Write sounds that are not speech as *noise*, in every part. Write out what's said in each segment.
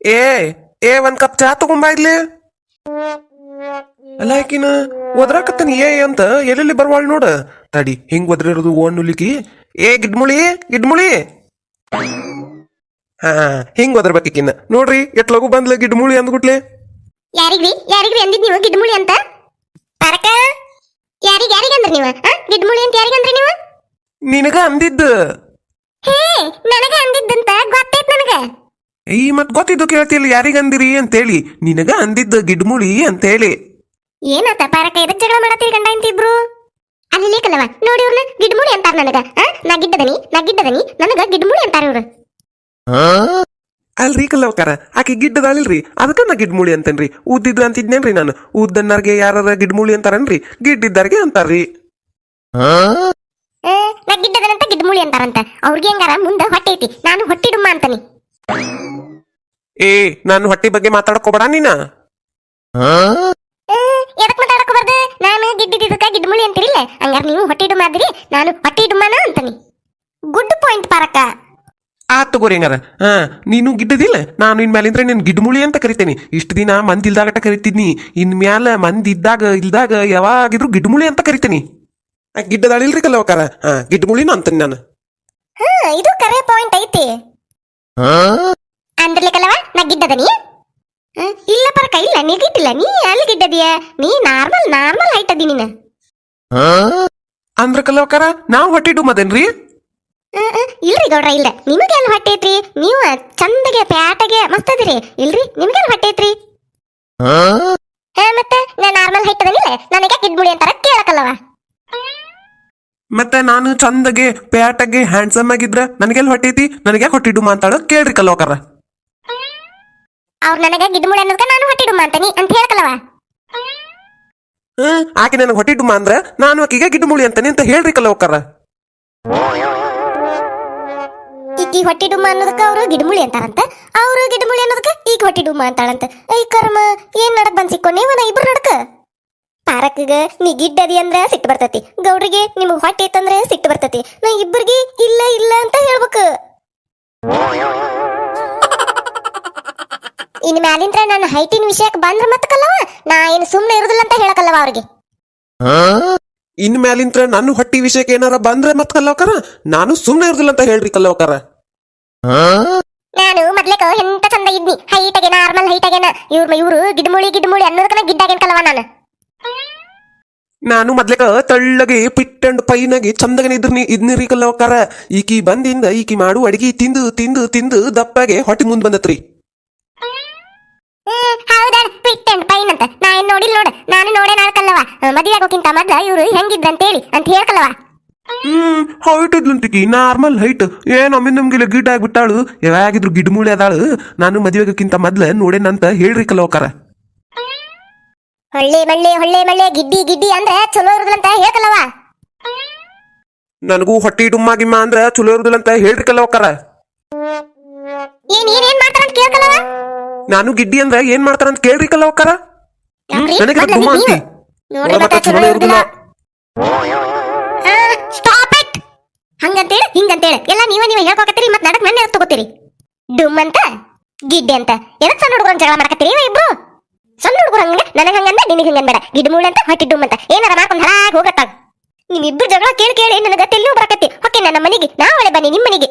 ಏ ಏ ಒಂದ್ ಕಪ್ ಚಾ ತಗೊಂಬಾ ಇಲ್ಲಿ. ಅಲ್ಲ ಆಕಿನ ಒದ್ರಾಕತ್ತನ ಏ ಅಂತ ಎಲ್ಲೆಲ್ಲಿ ಬರ್ವಾಳ್ ನೋಡ. ತಡಿ ಹಿಂಗ್ ಒದ್ರಿರೋದು ಓಣ್ಣುಲಿಕಿ ಏ ಗಿಡ್ಮುಳಿ ಗಿಡ್ಮುಳಿ. ಹಾ ಹಿಂಗ್ ಒದರ್ಬೇಕಿನ್ನ ನೋಡ್ರಿ ಎಟ್ ಲಗು ಬಂದ್ಲ ಗಿಡ್ಮುಳಿ ಅಂದ್ಗುಟ್ಲೆ ಯಾರಿಗ್ರಿ ಯಾರಿಗ್ರಿ ಅಂದಿದ್ ನೀವು ಗಿಡ್ಮುಳಿ ಅಂತ? ಪರಕ ಯಾರಿಗ್ ಯಾರಿಗ್ ಅಂದ್ರಿ ನೀವು? ಗಿಡ್ಮುಳಿ ಅಂತ ಯಾರಿಗ್ ಅಂದ್ರಿ ನೀವು? ನಿನಗ ಅಂದಿದ್ದು. ಹೇ ನನಗ ಅಂದಿದ್ದಂತ ಗೊತ್ತೈತ್ ನನಗ. ಈ ಮತ್ ಗೊತ್ತಿದ್ದು ಕೇಳ್ತಿಲ್ಲ ಯಾರಿಗಂದಿರಿ ಅಂತೇಳಿ. ನಿನಗ ಅಂದಿದ್ದ ಗಿಡ್ಮುಳಿ ಅಂತೇಳಿ. ಏನಾತ ಪಾರಕ ಎದಕ್ ಜಗಳ ಮಾಡತ್ತೀರಿ ಗಂಡ ಅಂತಿದ್ರು ಅಲ್ಲಿ ಲೇಕಲ್ಲವ ನೋಡಿ ಇವ್ರನ್ನ ಗಿಡ್ಮುಳಿ ಅಂತಾರ ನನಗ. ಆ? ನಾ ಗಿಡ್ಡದನಿ ನಾ ಗಿಡ್ಡದನಿ ನನಗ ಗಿಡ್ಮುಳಿ ಅಂತಾರ ಇವ್ರು. ಅಲ್ರಿ ಕಲ್ಲವಕಾರ ಆಕೆ ಗಿಡ್ಡದಾಳಿಲ್ರಿ ಅದಕ್ಕ ನಾ ಗಿಡ್ಮುಳಿ ಅಂತೇನ್ರಿ. ಉದ್ದಿದ್ರು ಅಂತಿದ್ನೇನ್ರಿ ನಾನು. ಉದ್ದನ್ನಾರ್ಗೆ ಯಾರ ಗಿಡ್ಮುಳಿ ಅಂತಾರನ್ರಿ ಗಿಡ್ಡಿದ್ದಾರ್ಗೆ ಅಂತಾರ್ರಿ. ಆ, ನಾ ಗಿಡ್ಡದನಂತ ಗಿಡ್ಮುಳಿ ಅಂತಾರಂತ. ಅವ್ರಿಗೆ ಹೆಂಗಾರ ಮುಂದೆ ಹೊಟ್ಟೆ ಐತಿ ನಾನು ಹೊಟ್ಟಿ ಡುಮ್ಮ ಅಂತಾನಿ. ಏ ನಾನು ಹೊಟ್ಟಿ ಬಗ್ಗೆ ಮಾತಾಡಕೋಬೇಡ ನೀನ. ಎದಕ್ ಮಾತಾಡಕ್ ಬರ್ದು ನಾನು ಗಿಡ್ಡಿದ್ದಕ್ಕ ಗಿಡ್ಮುಳಿ ಅಂತಿರಿಲ್ಲ? ಹಂಗಾರ ನೀವು ಹೊಟ್ಟಿ ಡುಮ್ಮ ಆದಿರಿ ನಾನು ಹೊಟ್ಟಿ ಡುಮ್ಮನ ಅಂತಾನಿ. ಗುಡ್ ಪಾಯಿಂಟ್ ಪಾರಕ್ಕ ಆ ತಗೋರಿ ಹಂಗಾರ. ಹಾ ನೀನು ಗಿಡ್ಡದಿಲ್ಲ? ನಾನು ಇನ್ ಮ್ಯಾಲಿಂದ್ರೆ ನಿನ್ ಗಿಡ್ಮುಳಿ ಅಂತ ಕರಿತೇನೆ. ಇಷ್ಟು ದಿನ ಮಂದಿ ಇಲ್ದಾಗಟ ಕರಿತಿದ್ನಿ. ಇನ್ ಮ್ಯಾಲ ಮಂದಿ ಇದ್ದಾಗ ಇಲ್ದಾಗ ಯಾವಾಗಿದ್ರು ಗಿಡ್ಮುಳಿ ಅಂತ ಕರಿತೀನಿ. ಗಿಡ್ಡದಾಳಿಲ್ರಿ ಕಲ್ಲವಕಾರ ಹಾ ಗಿಡ್ಮುಳಿನ ಅಂತಾನೆ ನಾನು. ಹಾ ಇದು ಕರೆ ಪಾಯಿಂಟ್ ಐತಿ. ಅಂದ್ರಲಿಕ್ಕಲ್ಲವ ನಾ? ಗಿಡ್ಡದನಿ ಆ, ಇಲ್ಲ ಪರಕ ಇಲ್ಲ ನೀ ಗಿಡ್ಡಿಲ್ಲ ನೀ ಅಲ್ಲಿ ಗೆಟ್ಟದೀಯ ನೀ ನಾರ್ಮಲ್ ನಾರ್ಮಲ್ ಹೈಟ್ ಅದಿ ನೀನು ಅಂದ್ರ ಕಲ್ಲವಕಾರ ನಾವು ಹೊಟ್ಟಿ ಡುಮ್ಮದೇನ್ರಿ ಆ, ಆ, ಇಲ್ರಿ ಗೌಡ್ರ ಇಲ್ಲ. ನಿಮಗೆ ಅಲ್ಲಿ ಹೊಟ್ಟೆ ಐತ್ರಿ? ನೀವು ಚಂದಗೆ ಪ್ಯಾಟಗೆ ಮಸ್ತ್ ಅದಿರಿ. ಇಲ್ರಿ? ನಿಮ್ಗೆ ಹೊಟ್ಟೆ ಐತ್ರಿ? ಮತ್ತೆ? ನಾ ನಾರ್ಮಲ್ ಹೈಟ್ ಅದನಿಲ್ಲ. ನನಗೆ ಗಿಡ್ಮುಳಿ ಅಂತಾರ ಕೇಳಕಲ್ಲವ ಮತ್ತೆ ನಾನು ಚಂದಗೆ ಪ್ಯಾಟಗೆ ಹ್ಯಾಂಡ್ಸಮ್ ಆಗಿದ್ರ ನನಗೆಲ್ಲ ಹೊಟ್ಟೈತಿ? ನನಗೆ ಹೊಟ್ಟಿಡು ಮಾತಾಡೋ ಕೇಳ್ರಿ ಕಲೋಕರ ಅವ್ರು ನನಗೆ ಗಿಡಮುಳಿ ಅನ್ನೋದಕ್ಕೆ ನಾನು ಹೊಟ್ಟಿಡು ಅಂತಾನಿ ಅಂತ ಹೇಳಕಲವಾ. ಹ್ಮ್ ಆಕೆ ನನಗೆ ಹೊಟ್ಟಿಡು ಅಂದ್ರ ನಾನು ಆಕಿಗೆ ಗಿಡಮುಳಿ ಅಂತಾನೆ ಅಂತ ಹೇಳ್ರಿ ಕಲೋಕರ ಈಕಿ ಹೊಟ್ಟಿಡುಮ್ಮ ಅನ್ನೋದಕ್ಕೆ ಅವರು ಗಿಡಮುಳಿ ಅಂತಾರಂತ. ಅವರು ಗಿಡಮುಳಿ ಅನ್ನೋದಕ್ಕೆ ಈಗ ಹೊಟ್ಟಿಡು ಡುಮ್ಮ ಅಂತಾಳಂತ. ಐ ಕರ್ಮ ಏನ್ ನಡಕ್ ಬಂದ್ ಸಿಕ್ಕೊಂಡೇವನ ಇಬ್ರು ನಡಕ? ಪಾರಕ್ಗ ನೀ ಗಿಡ್ಡದಿ ಅಂದ್ರ ಸಿಟ್ಟು ಬರ್ತತಿ. ಗೌಡ್ರಿಗೆ ನಿಮಗ್ ಹೊಟ್ಟೆ ಇತ್ತಂದ್ರೆ ಸಿಟ್ಟು ಬರ್ತತಿ. ನಾ ಇಬ್ಬರಿಗೆ ಇಲ್ಲ ಇಲ್ಲ ಅಂತ ಹೇಳ್ಬೇಕು. ಇನ್ ಮ್ಯಾಲಿಂತ್ರ ನನ್ನ ಹೈಟಿನ ವಿಷಯಕ್ಕೆ ಬಂದ್ರ ಮತ್ತ ಕಲ್ಲವ ನಾ ಏನು ಸುಮ್ನೆ ಇರುದಿಲ್ಲ ಅಂತ ಹೇಳಕಲ್ಲವ ಅವ್ರಿಗೆ. ಇನ್ ಮ್ಯಾಲಿಂತ್ರ ನನ್ನ ಹೊಟ್ಟಿ ವಿಷಯಕ್ಕೆ ಏನಾರ ಬಂದ್ರೆ ಮತ್ ಕಲ್ಲವಕಾರ ನಾನು ಸುಮ್ಮನೆ ಇರೋದಿಲ್ಲ ಅಂತ ಹೇಳ್ರಿ ಕಲ್ಲವಕಾರ. ನಾನು ಮೊದ್ಲೇಕ ಎಂತ ಚಂದ ಇದ್ನಿ. ಹೈಟ್ ಆಗೇನ ನಾರ್ಮಲ್ ಹೈಟ್ ಆಗೇನ. ಇವ್ರ ಇವ್ರು ಗಿಡ್ಮುಳಿ ಗಿಡ್ಮುಳಿ ಅನ್ನೋದಕ್ಕನ ಗಿಡ್ಡಾಗೇನ್ ಕಲ್ಲವ ನಾನು. ನಾನು ಮೊದ್ಲೇಕ ತಳ್ಳಗೆ ಪಿಟ್ ಅಂಡ್ ಪೈನಾಗಿ ಚಂದಗನ ಇದ್ರಿ ಇದ್ನಿರಿ ಕಲ್ಲವಕ್ಕಾರ ಈಕಿ ಬಂದಿಂದ ಈಕಿ ಮಾಡು ಅಡಿಗೆ ತಿಂದು ತಿಂದು ತಿಂದು ದಪ್ಪಗೆ ಹೊಟ್ಟಿ ಮುಂದ್ ಬಂದತ್ರಿ. ಹೌದಾ? ಪಿಟ್ ಅಂಡ್ ಪೈನ್ ಅಂತ. ನಾ ಏನ್ ನೋಡಿಲ್ ನೋಡ. ನಾನು ನೋಡೇ ನಾಲ್ಕಲ್ಲವ ಮದುವೆ ಆಗೋಕ್ಕಿಂತ ಮೊದ್ಲ ಇವ್ರು ಹೆಂಗಿದ್ರಂತೇಳಿ ಅಂತ ಹೇಳ್ಕಲ್ಲವ ಹ್ಮ್ ಹೈಟ್ ಇದ್ಲಂತಿಕಿ ನಾರ್ಮಲ್ ಹೈಟ್ ಏನ್ ಒಮ್ಮೆ ನಮ್ಗೆ ಗಿಡ್ ಆಗ್ಬಿಟ್ಟಾಳು. ಯಾವಾಗಿದ್ರು ಗಿಡ್ಮೂಳೆ ಅದಾಳು. ನಾನು ಮದುವೆಗಿಂತ ಮೊದ್ಲ ನೋಡೇನಂತ ಹೇಳ್ರಿ ಕಲ್ಲವಕಾರ ಹೊಳ್ಳೆ ಮಳ್ಳಿ ಹೊಳ್ಳೆ ಮಳ್ಳಿ ಗಿಡ್ಡಿ ಗಿಡ್ಡಿ ಅಂದ್ರೆ ಚಲೋ ಇರುದಿಲ್ಲಂತ ಹೇಳ್ಕಲ್ಲವ ನನಗೂ ಹೊಟ್ಟಿ ಡುಮ್ಮ ಗಿಮ್ಮ ಅಂದ್ರ ಚಲೋ ಇರುದಿಲ್ಲ ಅಂತ ಹೇಳ್ರಿ ಕಲ್ಲವಕಾರ ಏನ್ ಏನ್ ಮಾಡ್ತಾರ ಮಾಡ್ತಾರಂತ ಕೇಳ್ಕಲ್ಲವ? ನಾನು ಗಿಡ್ಡಿ ಅಂದ್ರ ಏನ್ ಮಾಡ್ತಾರಂತ ಕೇಳ್ರಿ ಕಲ್ಲವಕಾರ ಕರ ನನಗೆ ಡುಮ್ಮ. ಅಂತಿ. ನೋಡ್ರಿ ಒಳಗ್ ಮತ್ತೆ ಚಲೋ ಇರುದಿಲ್ಲ ಸ್ಟಾಪ್ ಇಟ್ ಹಂಗಂತೇಳಿ ಹಿಂಗಂತೇಳಿ. ಎಲ್ಲ ನೀವ ನೀವ ಹೇಳ್ಕೊಕತ್ತೀರಿ ಮತ್ತೆ ನಡಕ್ ನನ್ನ ತಗೋತೀರಿ. ಡುಮ್ ಅಂತ ಗಿಡ್ಡಿ ಅಂತ. ಎದಕ್ ಸಣ್ಣ ಹುಡುಗರು ಜಗಳ ಮಾಡಕತ್ತೀರಿ ಇವ ಇಬ್ರು? ನನಗ ನಿನಗೆ ಹಂಗನ್ಬೇಡ ಅಂತ ಹಾಕಿ ಡುಮ್ ಅಂತ ಏನಾರ ಮಾಡ್ಕೊಂಡು ಹಳಾಗಿ ಹೋಗತ್ತಾಗ ನಿಮ್ಮಿಬ್ರು ಜಗಳ ಕೇಳಿ ಕೇಳಿ ನನಗ ತೆಲ್ಲೂ ಬರಕತ್ತಿ. ಹೊಕ್ಕೆ ನನ್ನ ಮನೆಗೆ ನಾ ಒಳ್ಳೆ ಬನ್ನಿ ನಿಮ್ಮ ಮನೆಗೆ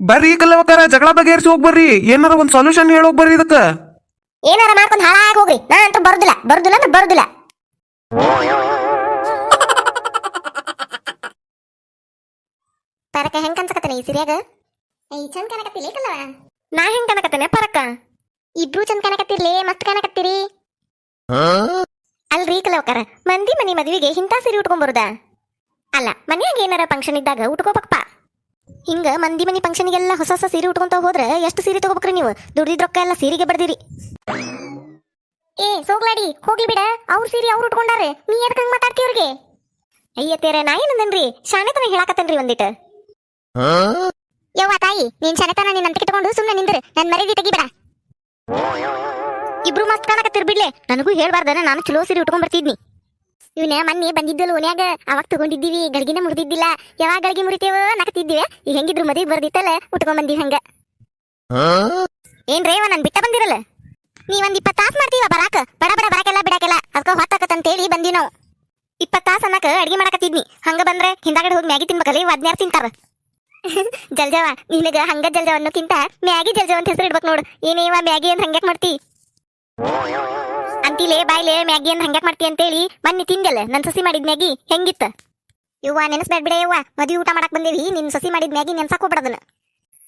ಬರ್ರಿ ಕಲ್ಲವಕಾರ ಜಗಳ ಬಗೆಹರಿಸಿ ಹೋಗ್ ಬರ್ರಿ. ಏನಾರ ಒಂದ್ ಸೊಲ್ಯೂಷನ್ ಹೇಳೋಗ್ ಬರ್ರಿ ಇದಕ್ಕ. ಏನಾರ ಮಾಡ್ಕೊಂಡು ಹಾಳಾಗಿ ಹೋಗ್ರಿ. ನಾ ಅಂತೂ ಬರುದಿಲ್ಲ. ಬರುದಿಲ್ಲ ಅಂದ್ರೆ ಬರುದಿಲ್ಲ. ಪರಕ ಹೆಂಗ್ ಕನ್ಸಕತ್ತನ ಈ ಸಿರಿಯಾಗ? ಏ ಚಂದ ಕಾಣಕತ್ತಿಲ್ಲ ಕಲ್ಲವ ನಾ ಹೆಂಗ್ ಕನಕತ್ತೇನೆ ಪರಕ. ಇಬ್ರು ಚಂದ ಕನಕತ್ತಿರ್ಲಿ ಮಸ್ತ್ ಕಾಣಕತ್ತೀರಿ. ಅಲ್ರಿ ಕಲವಕರ ಮಂದಿ ಮನಿ ಮದ್ವಿಗೆ ಇಂಥ ಸೀರೆ ಉಟ್ಕೊಂಡ್ ಬರುದಾ ಅಲ್ಲ ಮನ್ಯಾಗ ಏನಾರ ಫಂಕ್ಷನ್ ಇದ್ದಾಗ ಉಟ್ಕೋಬೇಕಪ್ಪ ಹಿಂಗ ಮಂದಿ ಮನಿ ಫಂಕ್ಷನ್ಗೆಲ್ಲ ಹೊಸ ಹೊಸ ಸೀರೆ ಉಟ್ಕೊಂತ ಹೋದ್ರೆ ಎಷ್ಟು ಸೀರೆ ತಗೋಬೇಕ್ರಿ ನೀವು? ದುಡ್ದಿದ್ ರೊಕ್ಕ ಎಲ್ಲ ಸೀರೆಗೆ ಬರ್ದಿರಿ ಏ ಸೋಗ್ಲಾಡಿ ಹೋಗ್ಲಿ ಬಿಡ. ಅವ್ರ ಸೀರೆ ಅವ್ರು ಉಟ್ಕೊಂಡಾರೆ. ನೀ ಎದಕ್ ಹಂಗ ಮಾತಾಡ್ತಿ ಅವ್ರಿಗೆ ಅಯ್ಯ ತೇರೆ ನಾ ಏನಂದೇನ್ರಿ? ಶಾಣೆತನ ಹೇಳಾಕತ್ತೇನ್ರಿ ಒಂದಿಟ್ಟು ಯವ್ವ ತಾಯಿ, ನೀನ್ ಶನತನ ನಿನ್ನ ಅಂತಕ್ಕೆ ಇಟ್ಕೊಂಡು ಸುಮ್ಮನೆ ನಿಂದ್ರು. ನನ್ ಮರ್ಯಾದೆ ತೆಗಿಬೇಡ ಇಬ್ರು. ಮಸ್ತ್ ಕಾಣಕತ್ತಿರ್ ಬಿಡ್ಲೆ ನನಗೂ ಹೇಳ್ಬಾರ್ದನ, ನಾನು ಚಲೋ ಸೀರೆ ಉಟ್ಕೊಂಡ್ ಬರ್ತಿದ್ನಿ. ಇವನ ಮನ್ನಿ ಬಂದಿದ್ದಲ್ಲ ಓನ್ಯಾಗ ಅವಾಗ ತಗೊಂಡಿದ್ದೀವಿ, ಗಳಿಗಿನ ಮುರಿದಿದ್ದಿಲ್ಲ. ಯಾವಾಗ ಗಳಿಗೆ ಮುರಿತೇವ ನಕತಿದ್ದೀವಿ. ಈಗ ಹೆಂಗಿದ್ರು ಮದುವೆ ಬರ್ದಿತ್ತಲ್ಲ, ಉಟ್ಕೊಂಡ್ ಬಂದಿವಿ ಹಂಗ. ಏನ್ರೇವ ನನ್ ಬಿಟ್ಟ ಬಂದಿರಲ್ಲ? ನೀವೊಂದ್ ಇಪ್ಪತ್ ತಾಸು ಮಾಡ್ತೀವ ಬರಾಕ? ಬಡ ಬಡ, ಬರಾಕೆಲ್ಲ, ಬಿಡಾಕೆಲ್ಲ. ಅದಕ್ಕ ಹೊತ್ತಾಕತ್ ಹೇಳಿ ಬಂದಿ ನಾವು. ಇಪ್ಪತ್ತು ತಾಸು ಅನ್ನಕ ಅಡಿಗೆ ಮಾಡಕತ್ತಿದ್ನಿ. ಹಂಗ ಬಂದ್ರೆ ಹಿಂದಾಗಡೆ ಹೋಗಿ ಮ್ಯಾಗಿ ತಿನ್ಬೇಕಲ್ಲ ಇವ್ ತಿಂತಾರ? *laughs* ಜಲ್ಜವ ನಿನಗ ಹಂಗ ಜಲ್ಜವ ಅನ್ನೋಕ್ಕಿಂತ ಮ್ಯಾಗಿ ಜಲ್ಜವ ಅಂತ ಹೆಸರು ಇಡ್ಬೇಕು ನೋಡು. ಏನೇವ ಮ್ಯಾಗಿ ಅಂತ ಹಂಗ್ಯಾಕ್ ಮಾಡ್ತಿ? ಅಂತಿಲೇ ಬಾಯ್ಲೆ ಮ್ಯಾಗಿ ಅಂತ ಹಂಗ್ಯಾಕ್ ಮಾಡ್ತಿ ಅಂತೇಳಿ ಬನ್ನಿ ತಿಂದೆಲ್ಲ ನನ್ ಸಸಿ ಮಾಡಿದ್ ಮ್ಯಾಗಿ ಹೆಂಗಿತ್ತ? ಯವ್ವ ನೆನಸ್ಬೇಡ ಬಿಡ ಯವ್ವ, ಮದ್ವಿ ಊಟ ಮಾಡಕ್ ಬಂದೇವಿ, ನಿನ್ ಸಸಿ ಮಾಡಿದ್ ಮ್ಯಾಗಿ ನೆನ್ಸಾಕ್ ಹೋಗ್ಬಿಡದನ್ನ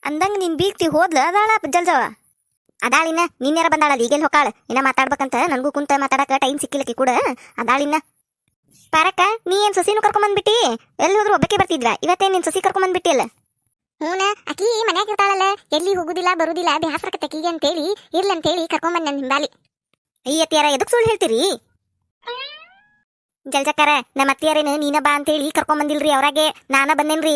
ಅಂದಂಗ ನಿನ್ ಬೀಗ್ತಿ ಹೋದ್ಲ, ಅದಾಳ ಜಲ್ಜವ ಅದಾಳಿನ ನಿನ್ನೆರ ಬಂದಾಳಲ್ಲ ಈಗೇನ್ ಹೊಕ್ಕಾಳ. ಇನ್ನ ಮಾತಾಡ್ಬೇಕಂತ ನನಗೂ ಕುಂತ ಮಾತಾಡಕ ಟೈಮ್ ಸಿಕ್ಕಿಲ್ಲಕ್ಕೆ ಕೂಡ. ಅದಾಳಿನ ಪಾರಕ್ಕ, ನೀ ಏನ್ ಸಸಿನೂ ಕರ್ಕೊಂಡ್ ಬಂದ್ಬಿಟ್ಟಿ ಎಲ್ಲಿ ಹೋದ್ರು ಒಬ್ಬಕ್ಕೆ ಬರ್ತಿದ್ವ ಇವತ್ತೇ ನಿನ್ ಸಸಿ ಕರ್ಕೊಂಡ್ ಬಂದ್ಬಿಟ್ಟಿ ಅಲ್ಲ ಹೂನ, ಅಕಿ ಮನ್ಯಾಗ ಇರ್ತಾಳಲ್ಲ, ಎಲ್ಲಿ ಹೋಗುದಿಲ್ಲ, ಬರುದಿಲ್ಲ ಬ್ಯಾಸರಕತ್ತೆ ಅಕಿಗೆ ಅಂತೇಳಿ, ಇರ್ಲಿ ಅಂತೇಳಿ ಕರ್ಕೊಂಡ್ ಬಂದ್ ನನ್ ಹಿಂಬಾಲಿ. ಅತ್ತಿಯಾರ, ಎದಕ್ ಸುಳ್ಳು ಹೇಳ್ತೀರಿ? ಜಲ್ಜಕ್ಕಾರ ನಮ್ಮ ಅತ್ತಿಯಾರೇನು, ನೀನ ಬಾ ಅಂತೇಳಿ ಕರ್ಕೊಂಡ್ ಬಂದಿಲ್ರಿ ಅವ್ರಾಗೆ, ನಾನ ಬಂದೇನ್ರಿ?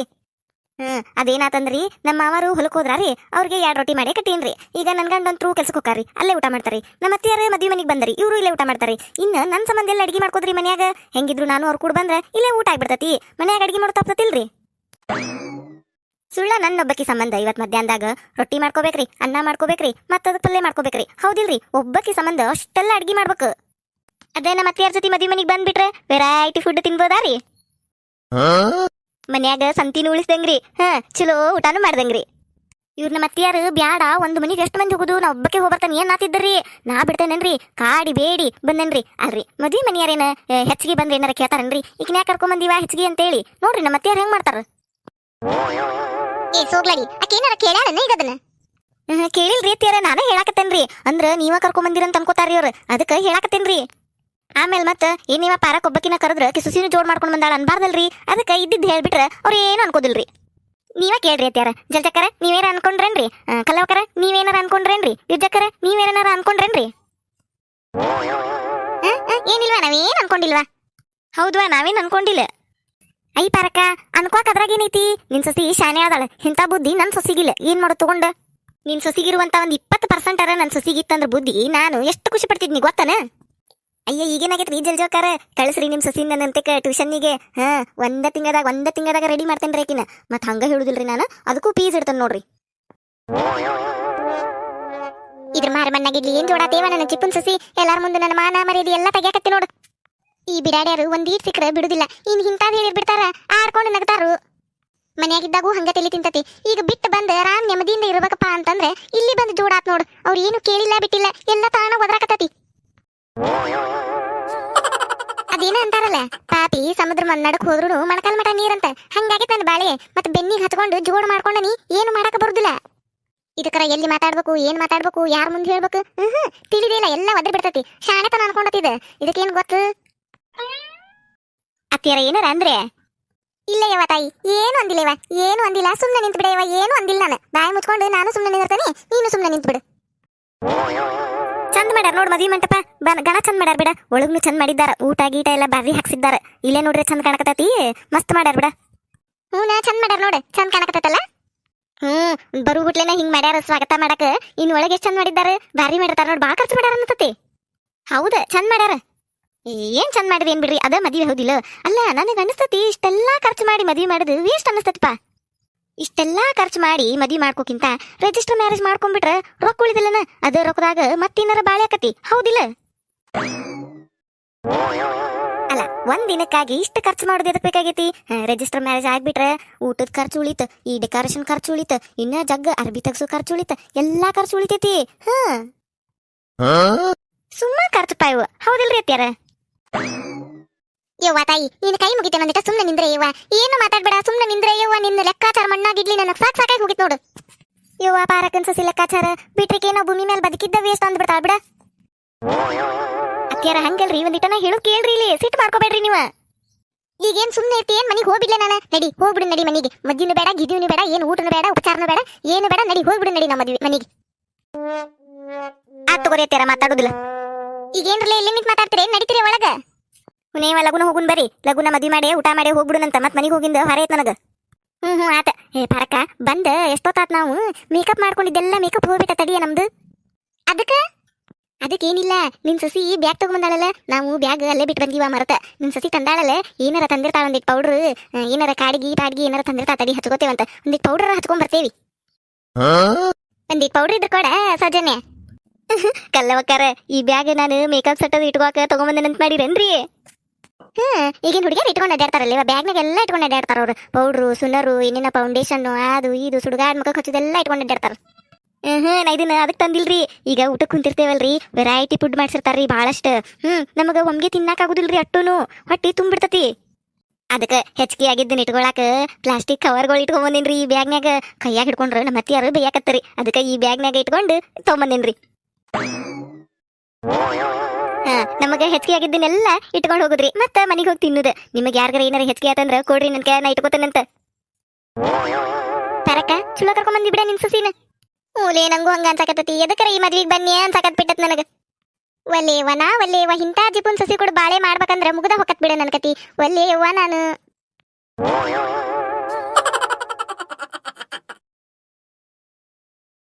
ಹ್ಮ್, ಅದೇನಾತಂದ್ರಿ ನಮ್ಮ ಮಾವರು ಹೊಲಕ್ ಹೋದ್ರಾರಿ, ಅವ್ರಿಗೆ ಎರಡು ರೊಟ್ಟಿ ಮಾಡಿ ಕಟ್ಟೀನ್ರಿ. ಈಗ ನನ್ ಗಂಡಂತ್ರು ಕೆಲ್ಸಕ್ಕೆ ಹೋಗಾರಿ ಅಲ್ಲೇ ಊಟ ಮಾಡ್ತಾರಿ. ನಮ್ಮ ಅತ್ತಿಯಾರ ಮದ್ವಿ ಮನೆಗೆ ಬಂದ್ರಿ, ಇವರು ಇಲ್ಲೇ ಊಟ ಮಾಡ್ತಾರಿ. ಇನ್ನ ನನ್ ಸಂಬಂಧ ಎಲ್ಲ ಅಡಿಗೆ ಮಾಡ್ಕೋದ್ರಿ ಮನ್ಯಾಗ? ಹೆಂಗಿದ್ರು ನಾನು ಅವ್ರು ಕೂಡ ಬಂದ್ರೆ, ಇಲ್ಲೇ ಊಟ ಆಗ್ಬಿಡ್ತತಿ. ಮನ್ಯಾಗ ಅಡಿಗೆ ಮಾಡೋ ತಪ್ಪತಿಲ್ರಿ ಸುಳ್ಳ ನನ್ನೊಬ್ಬಕಿ ಸಂಬಂಧ ಇವತ್ ಮಧ್ಯಾಹ್ನದಾಗ ರೊಟ್ಟಿ ಮಾಡ್ಕೋಬೇಕ್ರಿ ಅನ್ನ ಮಾಡ್ಕೋಬೇಕ್ರಿ ಮತ್ತದ ಪಲ್ಯ ಮಾಡ್ಕೋಬೇಕ್ರಿ. ಹೌದಿಲ್ರಿ? ಒಬ್ಬಕಿ ಸಂಬಂಧ ಅಷ್ಟೆಲ್ಲ ಅಡ್ಗೆ ಮಾಡ್ಬೇಕು. ಅದೇ ನಮ್ಮ ಅತ್ತಿಯಾರ ಜೊತೆ ಮದ್ವಿ ಮನೆಗೆ ಬಂದ್ಬಿಟ್ರೆ ವೆರೈಟಿ ಫುಡ್ ತಿನ್ಬೋದಾರಿ ಮನ್ಯಾಗ ಸಂತಿನ ಉಳಿಸ್ದಂಗ್ರಿ. ಹಾ ಚಲೋ ಊಟಾನು ಮಾಡ್ದಂಗ್ರಿ. ಇವ್ರ ನಮ್ಮ ಅತ್ತಿಯಾರು ಬ್ಯಾಡ ಒಂದ್ ಮನಿಗೆ ಎಷ್ಟು ಮಂದಿ ಹೋಗುದು ನಾ ಒಬ್ಬಕ್ಕೆ ಹೋಗ್ಬರ್ತಾನೆ ಏನ್ ಆತಿದ್ದರಿ ನಾ ಬಿಡ್ತೇನೇನ್ರಿ? ಕಾಡಿ ಬೇಡಿ ಬಂದನ್ರಿ. ಅಲ್ರಿ ಮದ್ವಿ ಮನಿಯಾರೇನ ಹೆಚ್ಚಿಗೆ ಬಂದ್ರೆ ಏನಾರ ಕೇಳ್ತಾರನ್ರಿ? ಈಗ ನ್ಯಾ ಕರ್ಕೊಂಡ್ ಬಂದೀವ ಹೆಚ್ಚಿಗೆ ಅಂತೇಳಿ. ನೋಡ್ರಿ ನಮ್ಮ ಅತ್ತಿಯಾರ ಹೆಂಗ್ ಮಾಡ್ತಾರ? ಏ, ಸೋಗ್ಲಡಿ, ಆಕೆ ಏನಾರ ಕೇಳ್ಯಾಳನ ಈಗ ಅದನ್ನ? ಅತ್ತಿಯಾರ, ನಾನೇ ಹೇಳಾಕತ್ತೇನ್ರಿ. ಅಂದ್ರ ನೀವ ಕರ್ಕೊಂಡ್ ಬಂದಿರಂತ ಅನ್ಕೋತಾರ್ರಿ ಅವ್ರ. ಅದಕ್ಕ ಹೇಳಾಕತ್ತೇನ್ರಿ. ಆಮೇಲೆ ಮತ್ತ ಏನ್ ನೀವ ಪಾರಕ್ ಒಬ್ಬಕಿನ ಕರೆದ್ರ ಕಿಸುಸಿನ ಜೋಡ್ ಮಾಡ್ಕೊಂಡ್ ಬಂದಾಳ ಅನ್ಬಾರ್ದಲ್ರಿ. ಅದಕ್ಕ ಇದ್ದಿದ್ ಹೇಳ್ಬಿಟ್ರ ಅವ್ರ ಏನು ಅನ್ಕೋದಿಲ್ರಿ. ನೀವ ಕೇಳ್ರಿ ಅತ್ಯಾರ ಜಲ್ಜಕ್ಕರ ನೀವೇನ ಅನ್ಕೊಂಡ್ರೇನ್ರಿ? ಕಲ್ಲವಕರ ನೀವೇನಾರ ಅನ್ಕೊಂಡ್ರೇನ್ರಿ? ಗಿರ್ಜಕ್ಕರ ನೀವೇನಾರ ಅನ್ಕೊಂಡ್ರೇನ್ರಿ? ಏನಿಲ್ವಾ? ನಾವೇನ್ ಅನ್ಕೊಂಡಿಲ್ವಾ? ಹೌದ್ವಾ, ನಾವೇನ್ ಅನ್ಕೊಂಡಿಲ್ಲ. ಐ ಪಾರಕ್ಕ, ಅನ್ಕೋಕ್ ಅದ್ರಾಗ ಏನೈತಿ? ನಿನ್ ಸಸಿ ಶಾನೆ ಆದಾಳ. ಇಂತ ಬುದ್ಧಿ ನನ್ ಸೊಸಿಗಿಲ್ಲ. ಏನ್ ಮಾಡು ತಗೊಂಡ? ನಿನ್ ಸೊಸಿಗಿರುವಂತ ಒಂದ್ ಇಪ್ಪತ್ತು ಪರ್ಸೆಂಟ್ ಅರ ನನ್ ಸೊಸಿಗಿತ್ತಂದ್ರ ಬುದ್ಧಿ ನಾನು ಎಷ್ಟು ಖುಷಿ ಪಡ್ತಿದ್ನಿ ಗೊತ್ತನ? ಅಯ್ಯ ಈಗೇನಾಗೈತ್ರಿ ಜಲ್ಜೋಕಾರ ಕಳಿಸ್ರಿ ನಿಮ್ ಸೊಸಿ ನನ್ನಂತೆ ಟ್ಯೂಷನ್ನಿಗೆ. ಹಾ, ಒಂದ ತಿಂಗದಾಗ ಒಂದ ತಿಂಗದಾಗ ರೆಡಿ ಮಾಡ್ತೇನ್ರಿ ಆಕಿನ. ಮತ್ ಹಂಗ ಹೇಳುದಿಲ್ರಿ ನಾನು. ಅದಕ್ಕೂ ಪೀಸ್ ಇಡ್ತೇನೆ ನೋಡ್ರಿ. ಇದ್ರ ಮಾರ ಮಣ್ಣಾಗಿಡ್ಲಿ ಏನ್ ಜೋಡಾತೇವ ನನ್ನ ಚಿಪ್ಪನ್ ಸಸಿ, ಎಲ್ಲಾರ ಮುಂದೆ ನನ್ನ ಮಾನ ಮರ್ಯಾದೆ ಎಲ್ಲಾ ತೆಗ್ಯಾಕತ್ತಿ ನೋಡು. ಈ ಬಿಡಾಡ್ಯಾರು ಒಂದೀಟ್ ಸಿಕ್ಕರೆ ಬಿಡುದಿಲ್ಲ. ಇನ್ ಹಿಂತಾದ್ ಹೇಳಿ ಬಿಡ್ತಾರ, ಆಡ್ಕೊಂಡು ನಗತಾರು. ಮನ್ಯಾಗಿದ್ದಾಗೂ ಹಂಗ ತಲೆ ತಿಂತತಿ. ಈಗ ಬಿಟ್ಟು ಬಂದ ರಾಮ್ ನೆಮ್ಮದಿಯಿಂದ ಇರ್ಬೇಕಪ್ಪ ಅಂತಂದ್ರೆ ಇಲ್ಲಿ ಬಂದು ಜೋಡಾತ್ ನೋಡು. ಅವ್ರು ಏನು ಕೇಳಿಲ್ಲ ಬಿಟ್ಟಿಲ್ಲ. ಎಲ್ಲ ತಾಣ ಒದರಾಕತ್ತತಿ. ಅದೇನ ಅಂತಾರಲ್ಲ, ಪಾಪಿ ಸಮುದ್ರ ಮನ್ನಡಕ್ ಹೋದ್ರು ಮಣಕಾಲ್ ಮಠ ನೀರಂತ. ಹಂಗಾಗಿ ತನ್ನ ಬಾಳೆ ಮತ್ತೆ ಬೆನ್ನಿಗೆ ಹತ್ಕೊಂಡು ಜೋಡ್ ಮಾಡ್ಕೊಂಡನಿ ಏನು ಮಾಡಕ ಬರುದಿಲ್ಲ. ಇದಕ್ಕರ ಎಲ್ಲಿ ಮಾತಾಡ್ಬೇಕು, ಏನ್ ಮಾತಾಡ್ಬೇಕು, ಯಾರ ಮುಂದೆ ಹೇಳ್ಬೇಕು? ಹ್ಮ್. ತಿಳಿದೇ ಇಲ್ಲ, ಎಲ್ಲ ಒದ್ರ ಬಿಡ್ತತಿ. ಶಾಣೆತನ ಅನ್ಕೊಂಡತಿದ. ಇದಕ್ಕೇನ್ ಗೊತ್ತು? ಅತ್ತಿಯರ ಏನಾರ ಅಂದ್ರೆ? ಇಲ್ಲ ಯವ ತಾಯಿ ಏನು ಅಂದಿಲ್ಲ ಇವ ಏನು ಅಂದಿಲ್ಲ. ಸುಮ್ಮನೆ ನಿಂತು ಬಿಡ ಇವ ಏನು ಅಂದಿಲ್ಲ ನಾನು. ಬಾಯಿ ಮುಚ್ಕೊಂಡು ನಾನು ಸುಮ್ಮನೆ ನಿಂತಿರ್ತಾನೆ ನೀನು ಸುಮ್ಮನೆ ನಿಂತು ಬಿಡು ಚಂದ ಮಾಡ್ಯಾರ ನೋಡ್ ಮದ್ವಿ ಮಂಟಪ. ಬ- ಗಣ ಚಂದ ಮಾಡ್ಯಾರ ಬಿಡ. ಒಳಗ್ನು ಚಂದ ಮಾಡಿದ್ದಾರ. ಊಟ ಗೀಟ ಎಲ್ಲ ಬಾರಿ ಹಾಕ್ಸಿದ್ದಾರ. ಇಲ್ಲೇ ನೋಡ್ರಿ ಚಂದ ಕಾಣಕತೈತಿ ಮಸ್ತ್ ಮಾಡ್ಯಾರ ಬಿಡ. ಹ್ಞೂ ಚಂದ ಮಾಡ್ಯಾರ ನೋಡ್. ಚಂದ ಕಾಣಕತ್ತೈತಲ್ಲ? ಹ್ಮ್ ಬರು ಹುಟ್ಲೇನ ಹಿಂಗ್ ಮಾಡ್ಯಾರ ಸ್ವಾಗತ ಮಾಡಕ. ಇನ್ ಒಳಗೆ ಎಷ್ಟ್ ಚಂದ ಮಾಡಿದ್ದಾರೆ? ಬಾರಿ ಮಾಡಿರ್ತಾರ ನೋಡ್. ಬಾಳ ಖರ್ಚು ಮಾಡ್ಯಾರ ಅನ್ನತತಿ ಹೌದ ಚಂದ ಮಾಡ್ಯಾರ. ಏನ್ ಚಂದ ಮಾಡಿದ್ ಏನ್ ಬಿಡ್ರಿ? ಅದ ಮದ್ವೆ ಹೌದಿಲ್ಲ. ಅಲ್ಲ ನನಗೆ ಅನಿಸ್ತತಿ ಇಷ್ಟೆಲ್ಲಾ ಖರ್ಚು ಮಾಡಿ ಮದ್ವಿ ಮಾಡಿದ್ ವೇಸ್ಟ್ ಅನಿಸ್ತತಿಪ್ಪ ಇಷ್ಟೆಲ್ಲಾ ಖರ್ಚು ಮಾಡಿ ಮದ್ವಿ ಮಾಡ್ಕೋಕ್ಕಿಂತ ರಿಜಿಸ್ಟರ್ ಮ್ಯಾರೇಜ್ ಮಾಡ್ಕೊಂಡ್ಬಿಟ್ರೆ ರೊಕ್ಕ ಉಳಿದಿಲ್ಲನ? ಅದ ರೊಕ್ಕದಾಗ ಮತ್ತೇನಾರ ಬಾಳೆ ಆಕತಿ? ಹೌದಿಲ್ಲ. ಅಲ್ಲ ಒಂದ್ ದಿನಕ್ಕಾಗಿ ಇಷ್ಟು ಖರ್ಚು ಮಾಡೋದು ಎದಕ್ ಬೇಕಾಗೈತಿ? ರಿಜಿಸ್ಟರ್ ಮ್ಯಾರೇಜ್ ಆಗ್ಬಿಟ್ರೆ ಊಟದ ಖರ್ಚು ಉಳಿತ ಈ ಡೆಕೋರೇಷನ್ ಖರ್ಚು ಉಳಿತ ಇನ್ನ ಜಗ್ಗ ಅರ್ಬಿ ತೆಗ್ಸೋ ಖರ್ಚು ಉಳಿತ ಎಲ್ಲಾ ಖರ್ಚು ಉಳಿತೈತಿ. ಹಾ. ಸುಮ್ಮ ಖರ್ಚು ಪಾಯ್ವ ಹೌದಿಲ್ರಿ ಅತ್ಯಾರ ಯವ್ವ ತಾಯಿ, ನಿನ್ನ ಕೈ ಮುಗಿತೆ ಅಂದಿಟ್ಟ ಸುಮ್ಮನೆ ನಿಂದ್ರೆ ಯವ್ವ. ಏನು ಮಾತಾಡ್ಬೇಡ ಸುಮ್ಮನೆ ನಿಂದ್ರೆ ಯವ್ವ. ನಿನ್ನ ಲೆಕ್ಕಾಚಾರ ಮಣ್ಣಾಗಿಡ್ಲಿ ನನಗೆ ಸಾಕ್ ಸಾಕಾಗಿ ಹೋಗಿತ್ ನೋಡು. ಯವ್ವ ಪಾರಕನ್ ಸಸಿ ಲೆಕ್ಕಾಚಾರ ಬಿಟ್ರಿಕೆ ಭೂಮಿ ಮೇಲೆ ಬದುಕಿದ್ದ ವೇಸ್ಟ್ ಅಂದ್ಬಿಡ್ತಾಳ ಬಿಡ. ಅತ್ಯಾರ ಹಂಗಲ್ರಿ, ಒಂದಿಟ್ಟನ ಹೇಳು ಕೇಳ್ರಿ ಇಲ್ಲಿ. ಸಿಟ್ಟು ಮಾಡ್ಕೋಬೇಡ್ರಿ ನೀವ. ಈಗೇನ್ ಸುಮ್ಮನೆ ಇರ್ತಿ, ಏನ್ ಮನಿಗೆ ಹೋಗ್ಬಿಡ್ಲೆ ನಾನು? ನಡಿ, ಹೋಗ್ಬಿಡು ನಡಿ ಮನಿಗೆ. ಮದ್ದಿನೂ ಬೇಡ ಗಿದಿನೂ ಬೇಡ, ಏನು ಊಟನೂ ಬೇಡ, ಉಪಚಾರನೂ ಬೇಡ, ಏನು ಬೇಡ, ನಡಿ, ಹೋಗ್ಬಿಡು ನಡಿ ನಮ್ಮ ಮದ್ವಿ ಮನಿಗೆ. ಆತ್ ತಗೋರಿ ಅತ್ಯಾರ ಮಾತಾಡೋದಿಲ್ಲ. ಈಗೇನ್ರಲ್ಲ ಎಲ್ಲಿ ನಿಂತ್ ಮಾತಾಡ್ತೀರಿ? ನಡೀತೀರಿ ಒಳಗ? ನೀವ ಲಗುನ ಹೋಗುನ್ ಬರ್ರಿ. ಲಗುನ ಮದಿ ಮಾಡಿ ಊಟ ಮಾಡಿ ಹೋಗ್ಬಿಡುನಂತ ಮತ್ ಮನೆಗೆ ಹೋಗಿಂದ ಹೊರ ನನಗೆ. ಹ್ಮ್ ಹ್ಮ್ ಆತ. ಏ ಪರಕ ಬಂದ ಎಷ್ಟೊತ್ತಾತ್ ನಾವು? ಮೇಕಪ್ ಮಾಡ್ಕೊಂಡಿದ್ದೆಲ್ಲ ಮೇಕಪ್ ಹೋಗ್ಬಿಟ್ಟ ತಡಿಯ ನಮ್ದು? ಅದಕ್ಕೆ? ಅದಕ್ಕೇನಿಲ್ಲ ನಿನ್ ಸಸಿ ಬ್ಯಾಗ್ ತಗೊಂಬಂದಾಳಲ್ಲ? ನಾವು ಬ್ಯಾಗ್ ಅಲ್ಲೇ ಬಿಟ್ಟು ಬಂದೀವ ಮರತ. ನಿನ್ ಸಸಿ ತಂದಾಳಲ್ಲ? ಏನಾರ ತಂದಿರ್ತಾಳ ಒಂದಿಟ್ಟು ಪೌಡ್ರ್ ಏನಾರ ಕಾಡಿಗಿ ಪಾಡ್ಗಿ ಏನಾರ ತಂದಿರ್ತಾ ತಡಿ ಹಚ್ಕೋತೇವಂತ. ಒಂದಿಟ್ಟು ಪೌಡರ್ ಹಚ್ಕೊಂಡ್ ಬರ್ತೇವಿ ಒಂದಿಟ್ಟು ಪೌಡರ್ ಇದ್ರ ಕೊಡ ಸೌಜನ್ಯ. *laughs* ಕಲ್ಲವಕ್ಕಾರ ಈ ಬ್ಯಾಗ್ ನಾನು ಮೇಕಪ್ ಸೆಟ್ ಅದು ಇಟ್ಕೋಕ ತಗೊಂಬಂದೇನಂತ ಮಾಡಿರೇನ್ರಿ ಹ್ಮ್ ಈಗಿನ ಹುಡುಗಿಯರು ಇಟ್ಕೊಂಡು ಅಡ್ಡಾಡ್ತಾರಲ್ಲ ಬ್ಯಾಗ್ನಾಗ ಎಲ್ಲ ಇಟ್ಕೊಂಡು ಅಡ್ಡಾಡ್ತಾರ ಅವ್ರು. ಪೌಡ್ರು ಸುನರು ಏನೇನ ಫೌಂಡೇಶನ್ ಅದು ಇದು, ಸುಡುಗಾಡ್ ಮುಖಕ್ಕೆ ಹಚ್ಚೋದೆಲ್ಲ ಇಟ್ಕೊಂಡು ಅಡ್ಡಾಡ್ತಾರ ಹ್ಮ್, ನಾ ಇದನ್ನ ಅದಕ್ಕೆ ತಂದಿಲ್ರಿ. ಈಗ ಊಟಕ್ಕೆ ಕುಂತಿರ್ತೇವಲ್ರಿ ವೆರೈಟಿ ಫುಡ್ ಮಾಡ್ಸಿರ್ತಾರ್ರಿ ಭಾಳಷ್ಟು. ಹ್ಮ್, ನಮಗ ಒಮ್ಗೆ ತಿನ್ನಕ್ಕಾಗೋದಿಲ್ರಿ ಅಟ್ಟುನು ಹೊಟ್ಟಿ ತುಂಬಿಡ್ತತಿ. ಅದಕ್ಕೆ ಹೆಚ್ಚಿಗೆ ಆಗಿದ್ದನ್ನ ಇಟ್ಕೊಳಕ್ಕೆ ಪ್ಲಾಸ್ಟಿಕ್ ಕವರ್ಗಳು ಇಟ್ಕೊಂಬಂದೇನ್ರಿ ಈ ಬ್ಯಾಗ್ನಾಗ ಕೈಯಾಗ ಹಿಡ್ಕೊಂಡ್ರೆ ನಮ್ಮ ಅತ್ತಿಯಾರು ಬೇಯಾಕತ್ತರಿ. ಅದಕ್ಕೆ ಈ ಬ್ಯಾಗ್ನಾಗ ಇಟ್ಕೊಂಡು ತೊಗೊಂಬಂದೇನ್ರಿ. ನಮಗೆ ಹೆಚ್ಚಿಗೆ ಆಗಿದ್ದನ್ನೆಲ್ಲ ಇಟ್ಕೊಂಡು ಹೋಗುದ್ರಿ. ಮತ್ತ ಮನೆಗೆ ಹೋಗಿ ತಿನ್ನುದ. ನಿಮಗೆ ಯಾರಿಗಾರ ಏನಾರ ಹೆಚ್ಚಿಗೆ ಆತಂದ್ರ ಕೊಡ್ರಿ, ನನ್ ನಾ ಇಟ್ಕೋತೇನಂತ ತರಕ, ಚಲೋ ಕರ್ಕೊಂಡ್ ಬಂದಿ ಬಿಡ ನಿನ್ ಸಸಿನ. ಓಲೇ, ನಂಗೂ ಹಂಗ ಅನ್ಸಕತ್ತತಿ. ಎದಕ್ಕರ ಈ ಮದ್ವಿಗೆ ಬನ್ನಿ ಅನ್ಸಕತ್ ಬಿಟ್ಟತ್ ನನಗ ಒಲ್ಲೇವ ನಾ ಒಲ್ಲೇವ ಇಂಥ ಜಿಪುನ್ ಸಸಿ ಕೂಡ ಬಾಳೆ ಮಾಡ್ಬೇಕಂದ್ರ ಮುಗ್ದ ಹೊಕ್ಕತ್ ಬಿಡ ನನ್ ಕತಿ. ಒಲ್ಲೇವ ನಾನು.